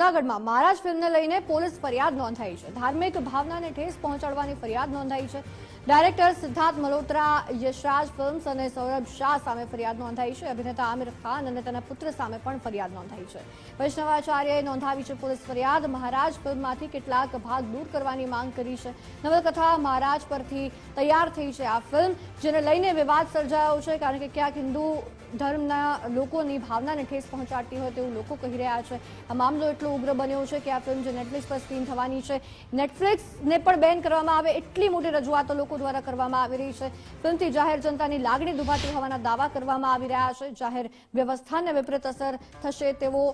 જૂનાગઢમાં મહારાજ ફિલ્મને લઈને પોલીસ ફરિયાદ નોંધાઈ છે. ધાર્મિક ભાવનાને ઠેસ પહોંચાડવાની ફરિયાદ નોંધાઈ છે. ડાયરેક્ટર સિદ્ધાર્થ મલોત્રા યશરાજ ફિલ્મ્સ અને સૌરભ શાહ સામે ફરિયાદ નોંધાઈ છે. અભિનેતા આમિર ખાન અને તેના પુત્ર સામે પણ ફરિયાદ નોંધાઈ છે. વૈષ્ણવાચાર્યએ નોંધાવી છે પોલીસ ફરિયાદ. મહારાજ ફિલ્મમાંથી કેટલાક ભાગ દૂર કરવાની માંગ કરી છે. નવલકથા મહારાજ પરથી તૈયાર થઈ છે આ ફિલ્મ, જેને લઈને વિવાદ સર્જાયો છે, કારણ કે ક્યાંક હિન્દુ ધર્મના લોકોની ભાવનાને ઠેસ પહોંચાડતી હોય તેવું લોકો કહી રહ્યા છે. આ મામલો એટલો ઉગ્ર બન્યો છે કે આ ફિલ્મ જે નેટફ્લિક્સ પર સ્ક્રીન થવાની છે. નેટફ્લિક્સને પણ બેન કરવામાં આવે એટલી મોટી રજૂઆતો લોકો દ્વારા કરવામાં આવી રહી છે. ફિલ્મથી જાહેર જનતાની લાગણી દુભાતી હોવાના દાવા કરવામાં આવી રહ્યા છે. જાહેર વ્યવસ્થાને વિપરીત અસર થશે તેવો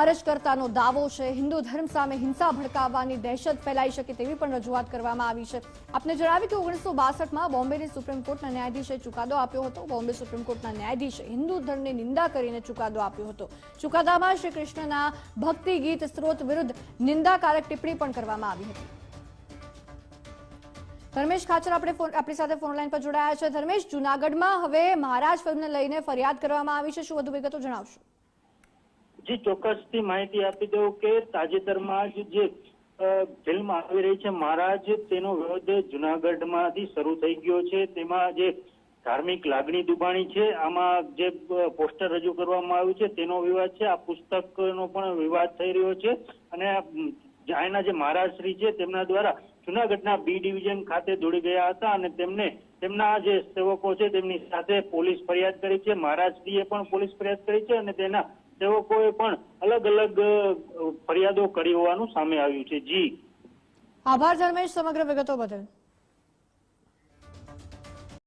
અરજકર્તાનો દાવો છે. હિન્દુ ધર્મ સામે હિંસા ભડકાવવાની દહેશત ફેલાઈ શકે તેવી પણ રજૂઆત કરવામાં આવી છે. આપને જણાવ્યું કે ઓગણીસો બાસઠમાં બોમ્બેની સુપ્રીમ કોર્ટના ન્યાયાધીશે ચુકાદો આપ્યો હતો. બોમ્બે સુપ્રીમ કોર્ટના ન્યાયાધીશે હિન્દુ ધર્મની નિંદા કરીને ચુકાદો આપ્યો હતો. ચુકાદામાં શ્રી કૃષ્ણના ભક્તિ ગીત સ્ત્રોત વિરુદ્ધ નિંદાકારક ટિપ્પણી પણ કરવામાં આવી હતી. ધર્મેશ ખાચર આપણે આપણી સાથે ફોન લાઈન પર જોડાયા છે. ધર્મેશ, જુનાગઢમાં હવે મહારાજ ફિલ્મને લઈને ફરિયાદ કરવામાં આવી છે. શું વધુ વિગતો જણાવશો? જી ચોક્કસથી માહિતી આપી દઉં કે તાજેતરમાં જ જે ફિલ્મ આવી રહી છે મહારાજ, તેનો વિરોધ જુનાગઢમાંથી શરૂ થઈ ગયો છે. તેમાં જે ધાર્મિક લાગણી દુબાણી છે, આમાં જે પોસ્ટર રજૂ કરવામાં આવ્યું છે, તેનો વિવાદ છે, આ પુસ્તકનો પણ વિવાદ થઈ રહ્યો છે. અને અહીંના જે મહારાજ શ્રી છે, તેમના દ્વારા જુનાગઢના બી ડિવિઝન ખાતે દોડી ગયા હતા અને તેમને, તેમના જે સેવકો છે, તેમની સાથે પોલીસ ફરિયાદ કરી છે. મહારાજશ્રીએ પણ પોલીસ ફરિયાદ કરી છે અને તેના સેવકોએ પણ અલગ અલગ ફરિયાદો કરી હોવાનું સામે આવ્યું છે. જી. આભાર ધર્મેશ, સમગ્ર વિગતો બદલ.